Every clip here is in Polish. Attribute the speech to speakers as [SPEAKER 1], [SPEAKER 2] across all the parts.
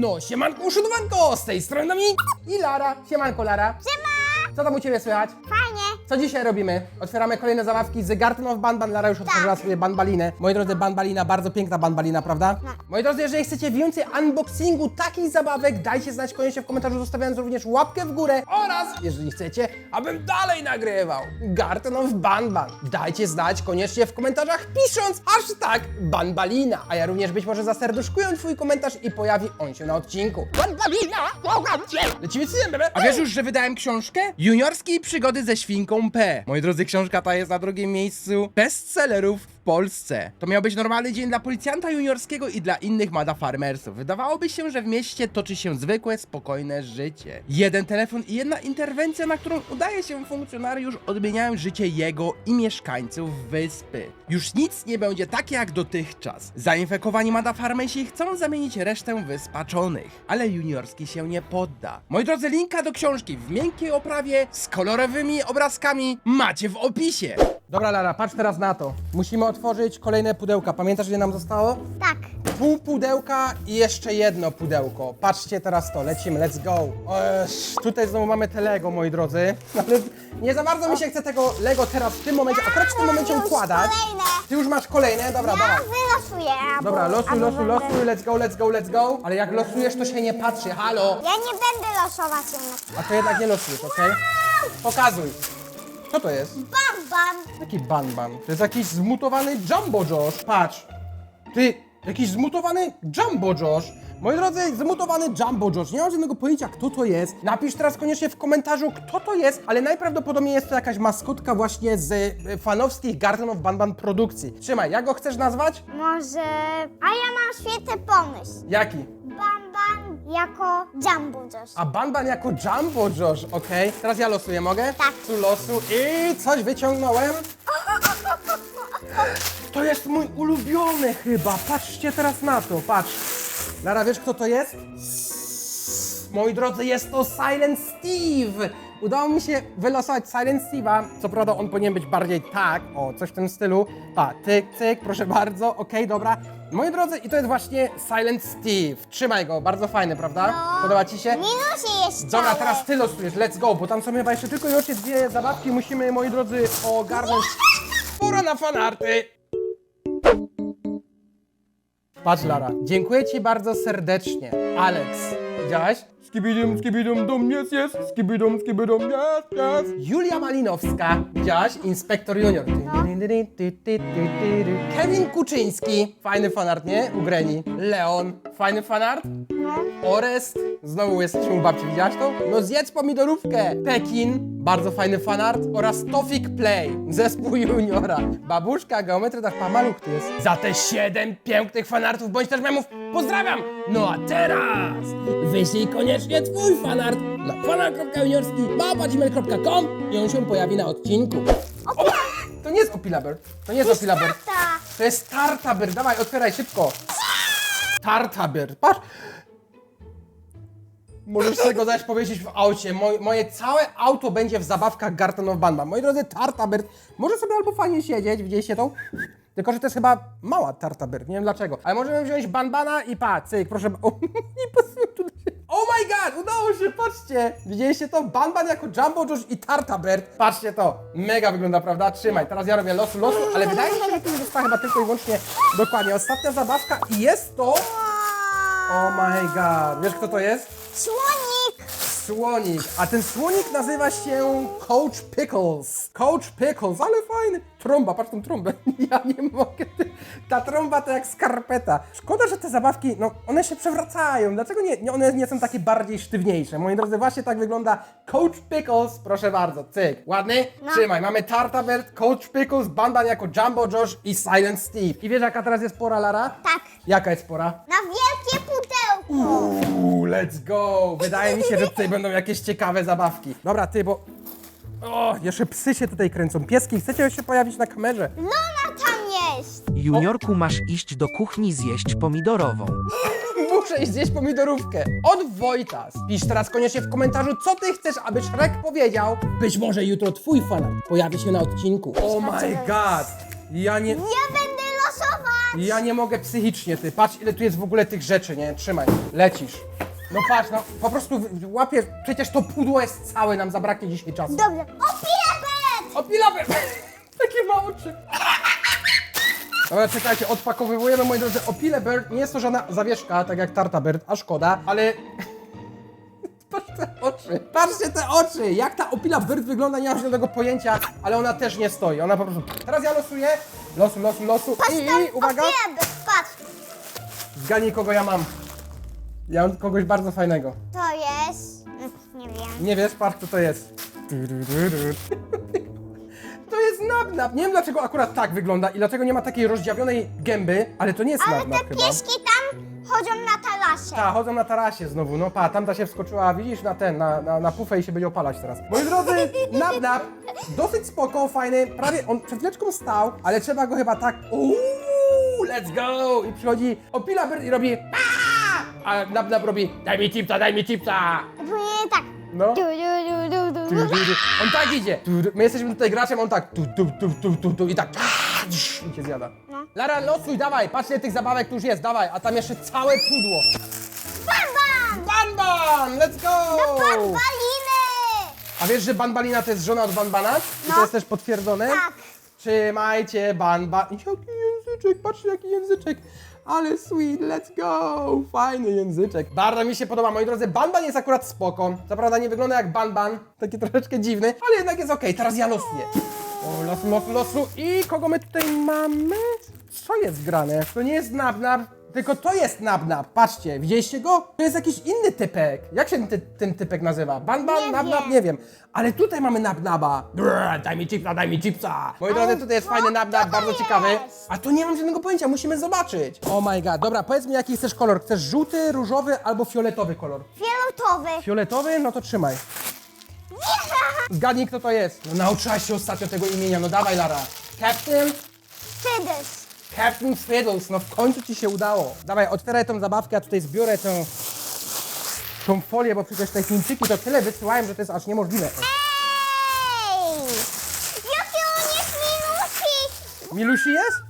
[SPEAKER 1] No, siemanko, uszudowanko, z tej strony Dominik i Lara. Siemanko, Lara.
[SPEAKER 2] Siema!
[SPEAKER 1] Co tam u Ciebie słychać? Co dzisiaj robimy? Otwieramy kolejne zabawki z Garten of Banban. Lara już otworzyła sobie banbalinę. Moi drodzy, banbalina, bardzo piękna banbalina, prawda? Moi drodzy, jeżeli chcecie więcej unboxingu takich zabawek, dajcie znać koniecznie w komentarzu, zostawiając również łapkę w górę oraz, jeżeli chcecie, abym dalej nagrywał Garten of Banban. Dajcie znać koniecznie w komentarzach, pisząc hashtag banbalina. A ja również być może zaserduszkuję Twój komentarz i pojawi on się na odcinku. Banbalina, kocham Cię! Lecimy z tym, bebe. A wiesz już, że wydałem książkę? Juniorskie przygody ze świnką P. Moi drodzy, książka ta jest na drugim miejscu bestsellerów Polsce. To miał być normalny dzień dla policjanta juniorskiego i dla innych mada farmersów. Wydawałoby się, że w mieście toczy się zwykłe, spokojne życie. Jeden telefon i jedna interwencja, na którą udaje się funkcjonariusz, odmieniają życie jego i mieszkańców wyspy. Już nic nie będzie takie jak dotychczas. Zainfekowani mada chcą zamienić resztę wyspaczonych, ale juniorski się nie podda. Moi drodzy, linka do książki w miękkiej oprawie z kolorowymi obrazkami macie w opisie. Dobra, Lara, patrz teraz na to. Musimy otworzyć kolejne pudełka. Pamiętasz, ile nam zostało?
[SPEAKER 2] Tak.
[SPEAKER 1] Pół pudełka i jeszcze jedno pudełko. Patrzcie teraz to, lecimy, let's go. Eż, tutaj znowu mamy te Lego, moi drodzy. Ale nie za bardzo mi się chce tego Lego teraz w tym momencie, akurat w tym momencie
[SPEAKER 2] Już
[SPEAKER 1] układać.
[SPEAKER 2] kolejne.
[SPEAKER 1] Ty już masz kolejne, dobra,
[SPEAKER 2] Ja
[SPEAKER 1] dawaj.
[SPEAKER 2] wylosuję. albo-
[SPEAKER 1] Dobra, losuj,
[SPEAKER 2] albo
[SPEAKER 1] losuj,
[SPEAKER 2] będę-
[SPEAKER 1] losuj, let's go, let's go, let's go. Ale jak losujesz, to się nie patrzy, halo.
[SPEAKER 2] Ja nie będę losować jednak.
[SPEAKER 1] A to jednak nie losujesz, okej? Pokazuj. Co to jest?
[SPEAKER 2] Bam, bam.
[SPEAKER 1] Jaki banban? To jest jakiś zmutowany Jumbo Josh. Patrz. Ty, jakiś zmutowany Jumbo Josh. Moi drodzy, zmutowany Jumbo Josh. Nie mam żadnego pojęcia, kto to jest. Napisz teraz koniecznie w komentarzu, kto to jest, ale najprawdopodobniej jest to jakaś maskotka właśnie z e, fanowskich Garden of Banban produkcji. Trzymaj, jak go chcesz nazwać?
[SPEAKER 2] Może... A ja mam świetny pomysł.
[SPEAKER 1] Jaki?
[SPEAKER 2] Bam jako Jumbo Josh.
[SPEAKER 1] A Banban jako Jumbo Josh, okej. Teraz ja losuję, mogę?
[SPEAKER 2] Tak.
[SPEAKER 1] Tu losu i coś wyciągnąłem. To jest mój ulubiony chyba. Patrzcie teraz na to, patrz. Lara, wiesz kto to jest? Moi drodzy, jest to Silent Steve! Udało mi się wylosować Silent Steve'a. Co prawda on powinien być bardziej tak, o, coś w tym stylu. Pa, tyk, tyk, proszę bardzo, okej, dobra. Moi drodzy, i to jest właśnie Silent Steve. Trzymaj go, bardzo fajny, prawda?
[SPEAKER 2] No.
[SPEAKER 1] Podoba ci się?
[SPEAKER 2] Minusy jest
[SPEAKER 1] Dobra, teraz ty losujesz, let's go, bo tam są chyba jeszcze tylko i wyłącznie dwie zabawki. Musimy, moi drodzy, ogarnąć. Pora na fanarty! Patrz, Lara, dziękuję ci bardzo serdecznie. Alex, widziałaś? Skibidum, skibidum, dum, jest, jest. Skibidum, skibidum, jest, jest. Julia Malinowska, widziałaś? Inspektor Junior. Kevin Kuczyński, fajny fanart, nie? U Greni. Leon, fajny fanart. Orest, znowu jesteśmy u babci, widziałaś to? No zjedz pomidorówkę. Pekin, bardzo fajny fanart. Oraz Tofik Play, zespół juniora. Babuszka, geometry, tak pamaluch tu jest. Za te 7 pięknych fanartów, bądź też memów, pozdrawiam! No a teraz wyślij koniecznie twój fanart na fanart.juniorski i on się pojawi na odcinku. O, to nie jest Opilaber, to nie jest Opilaber.
[SPEAKER 2] Tata.
[SPEAKER 1] To jest Tartaber, dawaj, otwieraj szybko. Tartaber, patrz. Możesz sobie go zaś powiedzieć w aucie. Moje, moje całe auto będzie w zabawkach Garten of Banban. Moi drodzy, Tartabert może sobie albo fajnie siedzieć, widzieliście to? Tylko, że to jest chyba mała Tartabert, nie wiem dlaczego. Ale możemy wziąć Banbana i pa, cyk, proszę. Nie tutaj. Oh my god, udało się, patrzcie. Widzieliście to? Banban jako Jumbo Josh i Tartabert. Patrzcie to. Mega wygląda, prawda? Trzymaj, teraz ja robię losu, losu, ale wydaje mi się, że tu została chyba tylko i wyłącznie dokładnie ostatnia zabawka i jest to... Oh my god. Wiesz kto to jest?
[SPEAKER 2] Słonik.
[SPEAKER 1] Słonik. A ten słonik nazywa się Coach Pickles. Coach Pickles, ale fajny. Trąba, patrz tą trąbę. Ja nie mogę. Ta trąba to jak skarpeta. Szkoda, że te zabawki, no one się przewracają. Dlaczego nie, nie one nie są takie bardziej sztywniejsze? Moi drodzy, właśnie tak wygląda Coach Pickles. Proszę bardzo, cyk. Ładny?
[SPEAKER 2] No.
[SPEAKER 1] Trzymaj, mamy Tartabert, Coach Pickles, Banban jako Jumbo Josh i Silent Steve. I wiesz jaka teraz jest pora, Lara?
[SPEAKER 2] Tak.
[SPEAKER 1] Jaka jest pora?
[SPEAKER 2] Na wielkie pudełko.
[SPEAKER 1] Uuu, let's go! Wydaje mi się, że tutaj będą jakieś ciekawe zabawki. Dobra, ty, bo... O, jeszcze psy się tutaj kręcą. Pieski, chcecie się pojawić na kamerze?
[SPEAKER 2] Luna tam jest.
[SPEAKER 3] Juniorku masz iść do kuchni zjeść pomidorową.
[SPEAKER 1] Muszę iść zjeść pomidorówkę. Od Wojta. Pisz teraz koniecznie w komentarzu, co ty chcesz, aby Shrek powiedział. Być może jutro twój fanart pojawi się na odcinku. Oh my god! Ja nie...
[SPEAKER 2] Ja będę losować.
[SPEAKER 1] Ja nie mogę psychicznie, ty. Patrz, ile tu jest w ogóle tych rzeczy, nie? Trzymaj, lecisz. No patrz, no po prostu łapiesz, przecież to pudło jest całe, nam zabraknie dzisiaj czasu.
[SPEAKER 2] Dobrze. O, pilebet!
[SPEAKER 1] O, pilapy! Takie ma oczy. Dobra, czekajcie, odpakowujemy, moi drodzy, Opile Bird. Nie jest to żadna zawieszka, tak jak Tarta Bird, a szkoda, ale... Patrzcie te oczy, patrzcie te oczy! Jak ta Opila Bird wygląda, nie mam żadnego pojęcia, ale ona też nie stoi, ona po prostu... Teraz ja losuję, losu, losu, losu i, i uwaga,
[SPEAKER 2] o, pilebet, patrz.
[SPEAKER 1] zgadnij kogo ja mam. Ja mam kogoś bardzo fajnego.
[SPEAKER 2] To jest... mm, Nie wiem.
[SPEAKER 1] Nie wiesz, patrz co to jest. To jest nabnab. Nie wiem dlaczego akurat tak wygląda i dlaczego nie ma takiej rozdziawionej gęby, ale to nie jest
[SPEAKER 2] Ale te
[SPEAKER 1] chyba.
[SPEAKER 2] pieski tam chodzą na tarasie.
[SPEAKER 1] Ta, chodzą na tarasie znowu, no pa, tamta się wskoczyła, widzisz, na ten, na, na, na pufę i się będzie opalać teraz. Moi drodzy, nabnab, dosyć spoko, fajny, prawie, on przed chwileczką stał, ale trzeba go chyba tak, uuu, let's go, i przychodzi Opila Bird i robi, "Aaa!" A nabnab robi, daj mi chipsa, daj mi chipsa.
[SPEAKER 2] Później tak.
[SPEAKER 1] No.
[SPEAKER 2] Du, du, du, du,
[SPEAKER 1] Tu,
[SPEAKER 2] du.
[SPEAKER 1] tu, tu. On tak idzie. Tu, tu. My jesteśmy tutaj graczem, on tak. Tu, tu, tu, tu, tu, tu. I tak. I cię zjada.
[SPEAKER 2] No.
[SPEAKER 1] Lara, losuj, dawaj. Patrz, ile tych zabawek tu już jest, dawaj. A tam jeszcze całe pudło.
[SPEAKER 2] Bam, bam!
[SPEAKER 1] Ban Ban, let's go!
[SPEAKER 2] Baliny!
[SPEAKER 1] A wiesz, że Banbalina to jest żona od Banbana? I to
[SPEAKER 2] No.
[SPEAKER 1] jest też potwierdzone?
[SPEAKER 2] Tak.
[SPEAKER 1] Trzymajcie Banban. Języczek, patrzcie jaki języczek. Ale sweet, let's go! Fajny języczek. Bardzo mi się podoba, moi drodzy. Banban jest akurat spoko. Co prawda nie wygląda jak Banban, taki troszeczkę dziwny, ale jednak jest okej. Teraz ja losuję. O, losu, losu, losu. I kogo my tutaj mamy? Co jest grane? To nie jest Nabnab, tylko to jest Nabnab. Patrzcie, widzieliście go? To jest jakiś inny typek. Jak się ten, ty, ten typek nazywa? Banban,
[SPEAKER 2] Nie
[SPEAKER 1] Nabnab,
[SPEAKER 2] wiem.
[SPEAKER 1] nie wiem. Ale tutaj mamy Nabnaba. Brr, daj mi chipsa, daj mi chipsa. Moi drodzy, tutaj jest fajny Nabnab,
[SPEAKER 2] to
[SPEAKER 1] bardzo
[SPEAKER 2] jest?
[SPEAKER 1] ciekawy. A tu nie mam żadnego pojęcia, musimy zobaczyć. Oh my god, dobra, powiedz mi jaki chcesz kolor. Chcesz żółty, różowy albo fioletowy kolor?
[SPEAKER 2] Fioletowy.
[SPEAKER 1] Fioletowy? No to trzymaj. Zgadnij kto to jest. No nauczyłaś się ostatnio tego imienia, no dawaj Lara. Captain?
[SPEAKER 2] Fiddles.
[SPEAKER 1] Captain Fiddles, no w końcu ci się udało. Dawaj, otwieraj tą zabawkę, a tutaj zbiorę tą, tą folię, bo przecież te Chińczyki to tyle wysyłają, że to jest aż niemożliwe.
[SPEAKER 2] Ej! Jakie on jest minusi!
[SPEAKER 1] Milusi jest?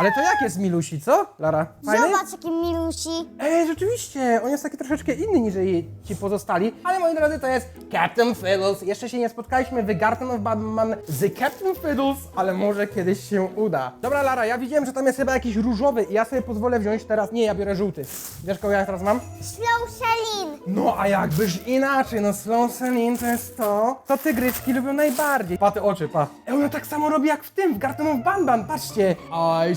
[SPEAKER 1] Ale to jak jest Milusi, co, Lara? Fajny?
[SPEAKER 2] Zobacz, jaki minusi.
[SPEAKER 1] Ej, rzeczywiście, on jest taki troszeczkę inny niż ci pozostali, ale moi drodzy, to jest Captain Fiddles. Jeszcze się nie spotkaliśmy w Garden of Batman z Captain Fiddles, ale może kiedyś się uda. Dobra, Lara, ja widziałem, że tam jest chyba jakiś różowy i ja sobie pozwolę wziąć teraz, nie, ja biorę żółty. Wiesz, kogo ja teraz mam?
[SPEAKER 2] Slow Celine.
[SPEAKER 1] No, a jakbyż inaczej, no Slow to jest to, co tygryczki lubią najbardziej. Pa te oczy, pa. Ej, ona tak samo robi jak w tym, w Garden of Batman, patrzcie. I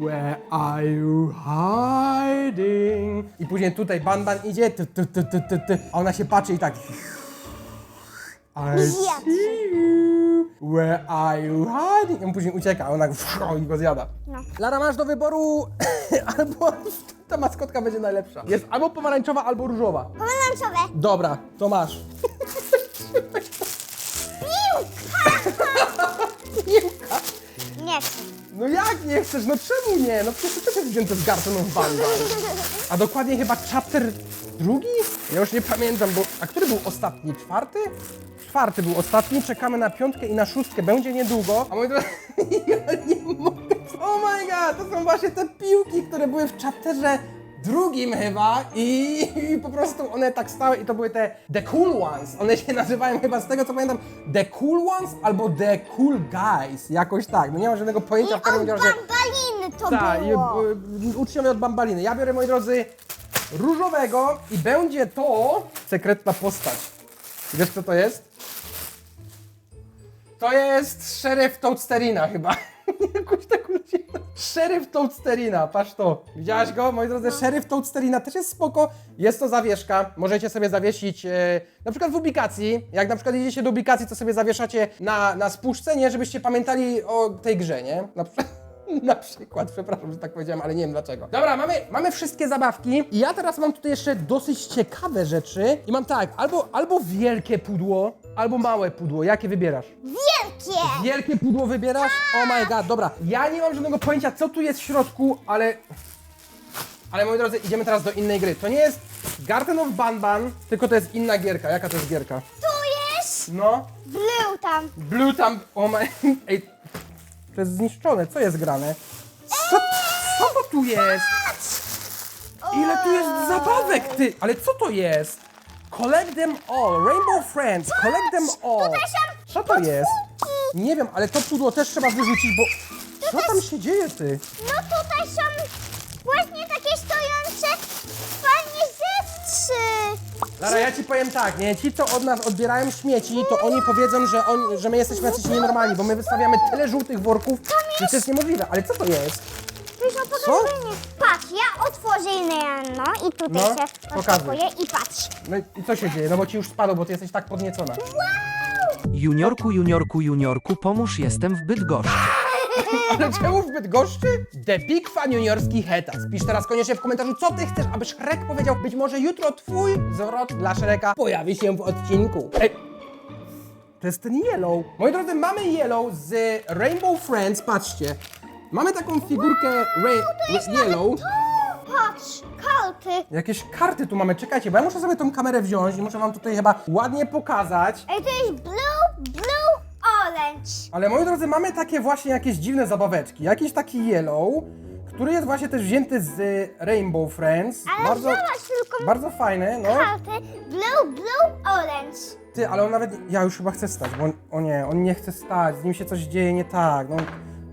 [SPEAKER 1] where are you hiding? I później tutaj Banban idzie, tu, tu, tu, tu, tu, tu. a ona się patrzy i tak... I see you, where are you hiding? I on później ucieka, a ona i go zjada.
[SPEAKER 2] No.
[SPEAKER 1] Lara, masz do wyboru albo ta maskotka będzie najlepsza. Jest albo pomarańczowa, albo różowa.
[SPEAKER 2] Pomarańczowe.
[SPEAKER 1] Dobra, to masz. Piłka!
[SPEAKER 2] Nie chcę.
[SPEAKER 1] No jak nie chcesz? No czemu nie? No przecież to też jest wzięte z Gartonów Banda. A dokładnie chyba chapter drugi? Ja już nie pamiętam, bo... A który był ostatni? Czwarty? Czwarty był ostatni, czekamy na piątkę i na szóstkę, będzie niedługo. A moi drodzy, ja nie mogę. Oh my god, to są właśnie te piłki, które były w chapterze drugim chyba i, i po prostu one tak stały i to były te The Cool Ones. One się nazywają chyba z tego co pamiętam The Cool Ones albo The Cool Guys, jakoś tak. No nie mam żadnego
[SPEAKER 2] I
[SPEAKER 1] pojęcia w
[SPEAKER 2] od
[SPEAKER 1] każdym razie.
[SPEAKER 2] bambaliny to
[SPEAKER 1] Tak, i,
[SPEAKER 2] było.
[SPEAKER 1] y, uczniowie od bambaliny. Ja biorę, moi drodzy, różowego i będzie to sekretna postać. Wiesz, co to jest? To jest szeryf Toadsterina chyba. Jakoś tak. Szeryf Toadsterina, patrz to. Widziałaś go? Moi drodzy, szeryf Toadsterina też jest spoko. Jest to zawieszka. Możecie sobie zawiesić e, na przykład w ubikacji. Jak na przykład idziecie do ubikacji, to sobie zawieszacie na, na spuszce, nie? Żebyście pamiętali o tej grze, nie? Na przykład. Na przykład, przepraszam, że tak powiedziałem, ale nie wiem dlaczego. Dobra, mamy, mamy wszystkie zabawki i ja teraz mam tutaj jeszcze dosyć ciekawe rzeczy. I mam tak, albo, albo wielkie pudło, albo małe pudło. Jakie wybierasz?
[SPEAKER 2] Wielkie.
[SPEAKER 1] Wielkie pudło wybierasz? Oh my god, dobra. Ja nie mam żadnego pojęcia, co tu jest w środku, ale... Ale moi drodzy, idziemy teraz do innej gry. To nie jest Garden of Banban, tylko to jest inna gierka. Jaka to jest gierka?
[SPEAKER 2] Tu jest
[SPEAKER 1] No,
[SPEAKER 2] blue tam.
[SPEAKER 1] Blue tam... Oh my... Ej, to jest zniszczone. Co jest grane? Co, co to tu jest? Ile tu jest zabawek, ty? Ale co to jest? Collect them all. Rainbow Friends. Collect them all.
[SPEAKER 2] tutaj są
[SPEAKER 1] Co to jest? Nie wiem, ale to pudło też trzeba wyrzucić, bo... Co tam się dzieje, ty?
[SPEAKER 2] No tutaj są
[SPEAKER 1] Lara, ja ci powiem tak, nie? Ci, co od nas odbierają śmieci, to oni powiedzą, że, on, że my jesteśmy jacyś nienormalni, bo my wystawiamy tyle żółtych worków, że to jest niemożliwe. Ale co to jest?
[SPEAKER 2] Tu jest opakowanie. Patrz, ja otworzę jedno i tutaj
[SPEAKER 1] No,
[SPEAKER 2] się
[SPEAKER 1] pokazuj.
[SPEAKER 2] i patrz.
[SPEAKER 1] No i co się dzieje? No bo ci już spadło, bo ty jesteś tak podniecona.
[SPEAKER 3] Juniorku, juniorku, juniorku, pomóż, jestem w Bydgoszczy.
[SPEAKER 1] Ale czemu w Bydgoszczy? The Big Fan Juniorski Heta. Spisz teraz koniecznie w komentarzu, co ty chcesz, aby Shrek powiedział. Być może jutro twój zwrot dla Shreka pojawi się w odcinku. Ej, to jest ten Yellow. Moi drodzy, mamy Yellow z Rainbow Friends, patrzcie. Mamy taką figurkę Ra- Yellow.
[SPEAKER 2] Patrz, karty.
[SPEAKER 1] Jakieś karty tu mamy, czekajcie, bo ja muszę sobie tą kamerę wziąć i muszę wam tutaj chyba ładnie pokazać.
[SPEAKER 2] Ej, to jest blue,
[SPEAKER 1] Ale moi drodzy, mamy takie właśnie jakieś dziwne zabaweczki. Jakiś taki yellow, który jest właśnie też wzięty z Rainbow Friends.
[SPEAKER 2] Ale
[SPEAKER 1] bardzo,
[SPEAKER 2] zobacz tylko
[SPEAKER 1] bardzo fajny, no.
[SPEAKER 2] karty. Blue, blue, orange.
[SPEAKER 1] Ty, ale on nawet, ja już chyba chcę stać, bo on, o nie, on nie chce stać, z nim się coś dzieje nie tak, no.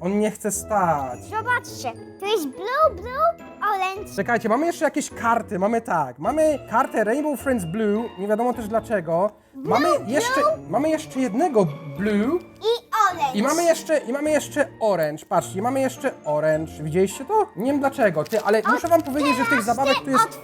[SPEAKER 1] On nie chce stać.
[SPEAKER 2] Zobaczcie, to jest blue, blue, orange.
[SPEAKER 1] Czekajcie, mamy jeszcze jakieś karty, mamy tak, mamy kartę Rainbow Friends Blue, nie wiadomo też dlaczego. mamy jeszcze, mamy jeszcze jednego Blue,
[SPEAKER 2] I orange.
[SPEAKER 1] I mamy jeszcze, i mamy jeszcze orange, patrzcie, mamy jeszcze orange, widzieliście to? Nie wiem dlaczego, ty, ale muszę wam powiedzieć, że tych zabawek tu jest...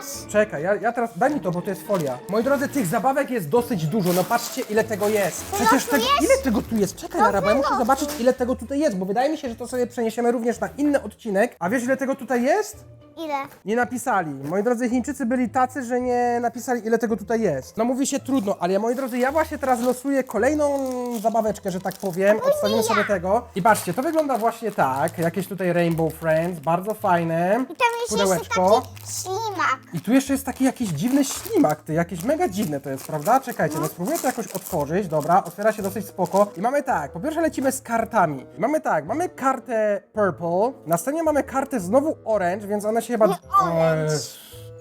[SPEAKER 2] otwierasz.
[SPEAKER 1] Czekaj, ja, ja teraz, daj mi to, bo to jest folia. Moi drodzy, tych zabawek jest dosyć dużo, no patrzcie ile tego jest. Przecież tego,
[SPEAKER 2] jest?
[SPEAKER 1] ile tego tu jest? Czekaj, Lara, bo ja muszę zobaczyć ile tego tutaj jest, bo wydaje mi się, że to sobie przeniesiemy również na inny odcinek. A wiesz ile tego tutaj jest?
[SPEAKER 2] Ile?
[SPEAKER 1] Nie napisali. Moi drodzy, Chińczycy byli tacy, że nie napisali, ile tego tutaj jest. No mówi się trudno, ale moi drodzy, ja właśnie teraz losuję kolejną zabaweczkę, że tak powiem. Odstawimy sobie tego. I patrzcie, to wygląda właśnie tak. Jakieś tutaj Rainbow Friends, bardzo fajne.
[SPEAKER 2] I tam jest jeszcze
[SPEAKER 1] Pudełeczko.
[SPEAKER 2] taki ślimak.
[SPEAKER 1] I tu jeszcze jest taki jakiś dziwny ślimak, ty, jakieś mega dziwne to jest, prawda? Czekajcie, no spróbuję to jakoś otworzyć, dobra, otwiera się dosyć spoko. I mamy tak, po pierwsze lecimy z kartami. Mamy tak, mamy kartę purple, następnie mamy kartę znowu orange, więc one się chyba...
[SPEAKER 2] Nie orange.
[SPEAKER 1] Oj,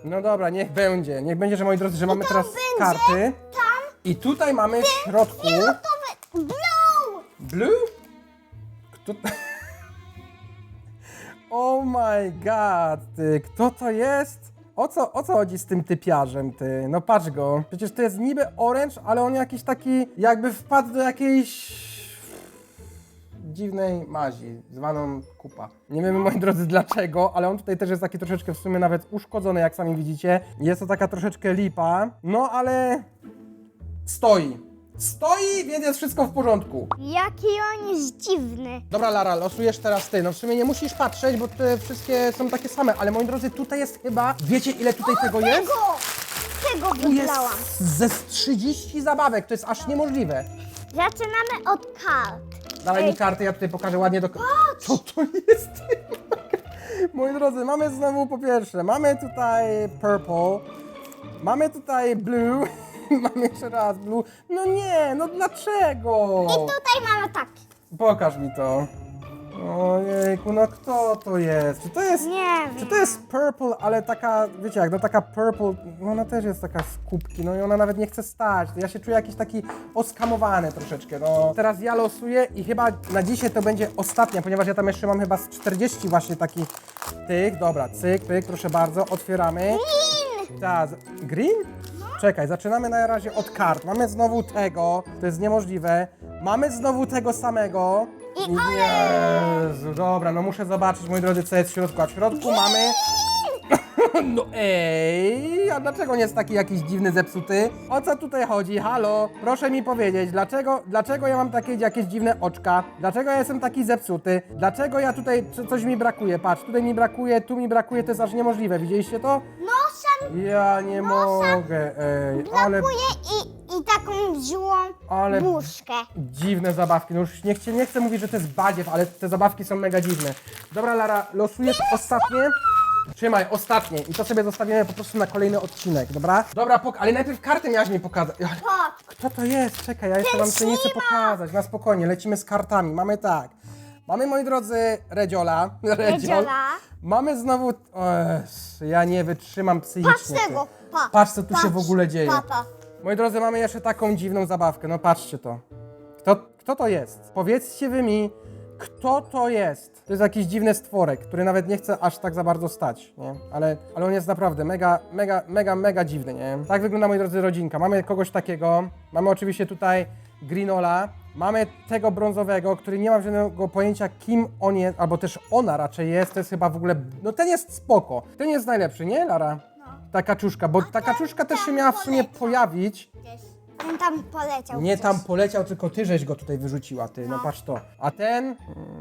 [SPEAKER 1] No dobra, niech będzie, niech będzie, że moi drodzy, że mamy teraz
[SPEAKER 2] będzie
[SPEAKER 1] karty.
[SPEAKER 2] Tam
[SPEAKER 1] I tutaj mamy w środku...
[SPEAKER 2] fioletowy blue.
[SPEAKER 1] Blue? Kto... oh my god, ty, kto to jest? O co, o co chodzi z tym typiarzem, ty? No patrz go. Przecież to jest niby orange, ale on jakiś taki, jakby wpadł do jakiejś dziwnej mazi, zwaną kupa. Nie wiemy, moi drodzy, dlaczego, ale on tutaj też jest taki troszeczkę w sumie nawet uszkodzony, jak sami widzicie. Jest to taka troszeczkę lipa, no ale stoi. Stoi, więc jest wszystko w porządku.
[SPEAKER 2] Jaki on jest dziwny.
[SPEAKER 1] Dobra, Lara, losujesz teraz ty. No w sumie nie musisz patrzeć, bo te wszystkie są takie same, ale moi drodzy, tutaj jest chyba. Wiecie, ile tutaj tego jest?
[SPEAKER 2] Tego! Tego
[SPEAKER 1] Tu jest
[SPEAKER 2] wybrałam.
[SPEAKER 1] ze z 30 zabawek, to jest aż niemożliwe.
[SPEAKER 2] Zaczynamy od kart.
[SPEAKER 1] Dawaj mi karty, ja tutaj pokażę ładnie do. Co to jest? Moi drodzy, mamy znowu po pierwsze, mamy tutaj purple, mamy tutaj blue, mamy jeszcze raz blue. No nie, no dlaczego?
[SPEAKER 2] I tutaj mamy tak.
[SPEAKER 1] Pokaż mi to. Ojejku, no kto to jest? Czy to jest...
[SPEAKER 2] Nie
[SPEAKER 1] Czy
[SPEAKER 2] wiem.
[SPEAKER 1] to jest purple, ale taka, wiecie jak, no taka purple, no ona też jest taka z kubki, no i ona nawet nie chce stać. Ja się czuję jakiś taki oskamowany troszeczkę, no. Teraz ja losuję i chyba na dzisiaj to będzie ostatnia, ponieważ ja tam jeszcze mam chyba z 40 właśnie takich tych. Dobra, cyk, pyk, proszę bardzo, otwieramy.
[SPEAKER 2] Green!
[SPEAKER 1] Tak, z- green? Czekaj, zaczynamy na razie od kart. Mamy znowu tego, to jest niemożliwe. Mamy znowu tego samego.
[SPEAKER 2] I
[SPEAKER 1] Jezu, dobra, no muszę zobaczyć, moi drodzy, co jest w środku. A w środku mamy... No ej, a dlaczego nie jest taki jakiś dziwny, zepsuty? O co tutaj chodzi? Halo, proszę mi powiedzieć, dlaczego, dlaczego ja mam takie jakieś dziwne oczka? Dlaczego ja jestem taki zepsuty? Dlaczego ja tutaj, co- coś mi brakuje? Patrz, tutaj mi brakuje, tu mi brakuje, to jest aż niemożliwe, widzieliście to?
[SPEAKER 2] Nosem
[SPEAKER 1] Ja nie mogę, ej, ale
[SPEAKER 2] blokuje i, i taką złą
[SPEAKER 1] Ale-
[SPEAKER 2] buźkę.
[SPEAKER 1] dziwne zabawki. No już nie chcę, nie chcę mówić, że to jest badziew, ale te zabawki są mega dziwne. Dobra, Lara, losujesz ostatnie. Trzymaj, ostatnie. I to sobie zostawimy po prostu na kolejny odcinek, dobra? Dobra, pok- ale najpierw karty miałaś mi pokazać. Ale
[SPEAKER 2] Chodź.
[SPEAKER 1] Kto to jest? Czekaj, ja jeszcze wam to nie chcę pokazać. Na spokojnie, lecimy z kartami. Mamy tak. Mamy, moi drodzy, Redziola. Redziol.
[SPEAKER 2] Redziola.
[SPEAKER 1] Mamy znowu... Jezu, ja nie wytrzymam psychicznie.
[SPEAKER 2] Patrz tego, pa.
[SPEAKER 1] Patrz, co tu się w ogóle dzieje.
[SPEAKER 2] Papa.
[SPEAKER 1] Moi drodzy, mamy jeszcze taką dziwną zabawkę. No patrzcie to. Kto, kto to jest? Powiedzcie wy mi, kto to jest? To jest jakiś dziwny stworek, który nawet nie chce aż tak za bardzo stać, nie? Ale, ale on jest naprawdę mega, mega, mega, mega dziwny, nie? Tak wygląda, moi drodzy, rodzinka. Mamy kogoś takiego. Mamy oczywiście tutaj Greenola. Mamy tego brązowego, który nie ma żadnego pojęcia, kim on jest, albo też ona raczej jest. To jest chyba w ogóle. No ten jest spoko. Ten jest najlepszy, nie, Lara? Ta kaczuszka, bo ta kaczuszka też się miała w sumie pojawić.
[SPEAKER 2] Ten tam poleciał.
[SPEAKER 1] Nie tam poleciał, tylko ty żeś go tutaj wyrzuciła, ty, no patrz to. A ten, mm,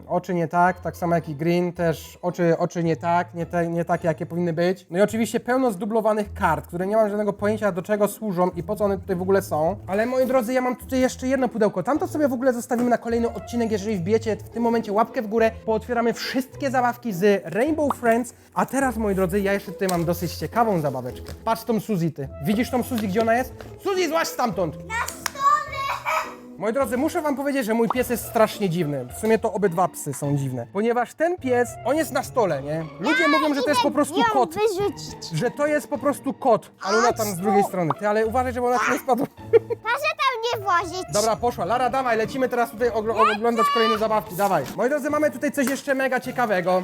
[SPEAKER 1] oczy nie tak, tak samo jak i Green, też oczy, oczy nie tak, nie, te, nie takie, jakie powinny być. No i oczywiście pełno zdublowanych kart, które nie mam żadnego pojęcia do czego służą i po co one tutaj w ogóle są. Ale moi drodzy, ja mam tutaj jeszcze jedno pudełko. Tamto sobie w ogóle zostawimy na kolejny odcinek, jeżeli wbijecie w tym momencie łapkę w górę, pootwieramy wszystkie zabawki z Rainbow Friends. A teraz, moi drodzy, ja jeszcze tutaj mam dosyć ciekawą zabaweczkę. Patrz tą Suzy, ty. Widzisz tą Suzy, gdzie ona jest? Suzy, złaź stamtąd! Merci. Moi drodzy, muszę wam powiedzieć, że mój pies jest strasznie dziwny. W sumie to obydwa psy są dziwne. Ponieważ ten pies, on jest na stole, nie? Ludzie mówią, że to jest po prostu
[SPEAKER 2] ją
[SPEAKER 1] kot.
[SPEAKER 2] wyrzucić.
[SPEAKER 1] Że to jest po prostu kot. Ale ona tam z drugiej strony. Ty, ale uważaj, żeby ona ci nie spadła.
[SPEAKER 2] Proszę tam nie włazić.
[SPEAKER 1] Dobra, poszła. Lara, dawaj, lecimy teraz tutaj ogl- oglądać kolejne zabawki. Dawaj. Moi drodzy, mamy tutaj coś jeszcze mega ciekawego.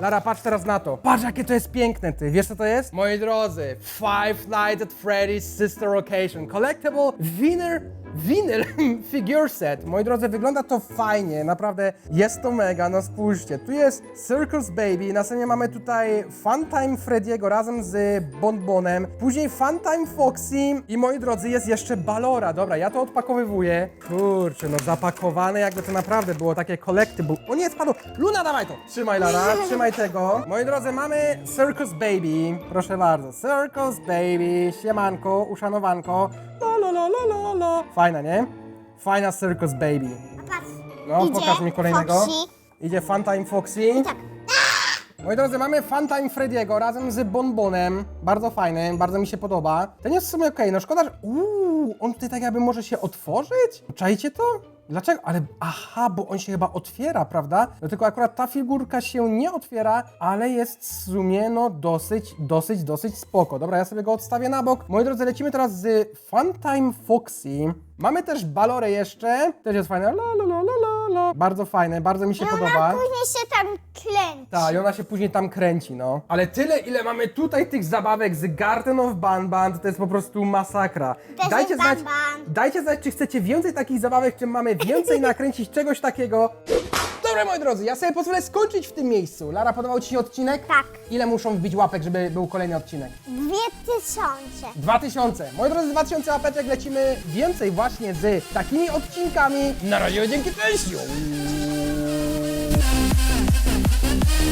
[SPEAKER 1] Lara, patrz teraz na to. Patrz, jakie to jest piękne, ty. Wiesz, co to jest? Moi drodzy, Five Nights at Freddy's Sister Occasion. Collectible Winner Vinyl Figure Set. Moi drodzy, wygląda to fajnie, naprawdę jest to mega, no spójrzcie. Tu jest Circus Baby, następnie mamy tutaj Funtime Freddy'ego razem z Bonbonem, później Funtime Foxy i moi drodzy, jest jeszcze Balora. Dobra, ja to odpakowywuję. Kurczę, no zapakowane jakby to naprawdę było takie collectible. O nie, spadło! Luna, dawaj to! Trzymaj Lara, trzymaj tego. Moi drodzy, mamy Circus Baby. Proszę bardzo, Circus Baby, siemanko, uszanowanko. La la la la la la. Fajna, nie? Fajna Circus Baby.
[SPEAKER 2] A patrz.
[SPEAKER 1] No,
[SPEAKER 2] Idzie
[SPEAKER 1] pokaż mi kolejnego.
[SPEAKER 2] Foxy.
[SPEAKER 1] Idzie Funtime Foxy.
[SPEAKER 2] Tak.
[SPEAKER 1] Moi drodzy, mamy Funtime Freddy'ego razem z Bonbonem. Bardzo fajny, bardzo mi się podoba. Ten jest w sumie okej, no szkoda, że... Uuu, on tutaj tak jakby może się otworzyć? Czajcie to? Dlaczego? Ale aha, bo on się chyba otwiera, prawda? No tylko akurat ta figurka się nie otwiera, ale jest w sumie no dosyć, dosyć, dosyć spoko. Dobra, ja sobie go odstawię na bok. Moi drodzy, lecimy teraz z Funtime Foxy. Mamy też Balorę jeszcze, też jest fajne. La, la, la, la, la, la. Bardzo fajne, bardzo mi się
[SPEAKER 2] I
[SPEAKER 1] podoba.
[SPEAKER 2] ona później się tam klęci.
[SPEAKER 1] Tak, i ona się później tam kręci, no. Ale tyle, ile mamy tutaj tych zabawek z Garden of Banban, to jest po prostu masakra.
[SPEAKER 2] Też
[SPEAKER 1] Dajcie
[SPEAKER 2] jest
[SPEAKER 1] znać,
[SPEAKER 2] Banban.
[SPEAKER 1] dajcie znać, czy chcecie więcej takich zabawek, czy mamy więcej nakręcić czegoś takiego. Dobra, moi drodzy, ja sobie pozwolę skończyć w tym miejscu. Lara, podobał Ci się odcinek?
[SPEAKER 2] Tak.
[SPEAKER 1] Ile muszą wbić łapek, żeby był kolejny odcinek?
[SPEAKER 2] Dwie tysiące.
[SPEAKER 1] 2000. Moi drodzy, 2000 łapeczek lecimy więcej właśnie z takimi odcinkami. Na razie, dzięki, cześć!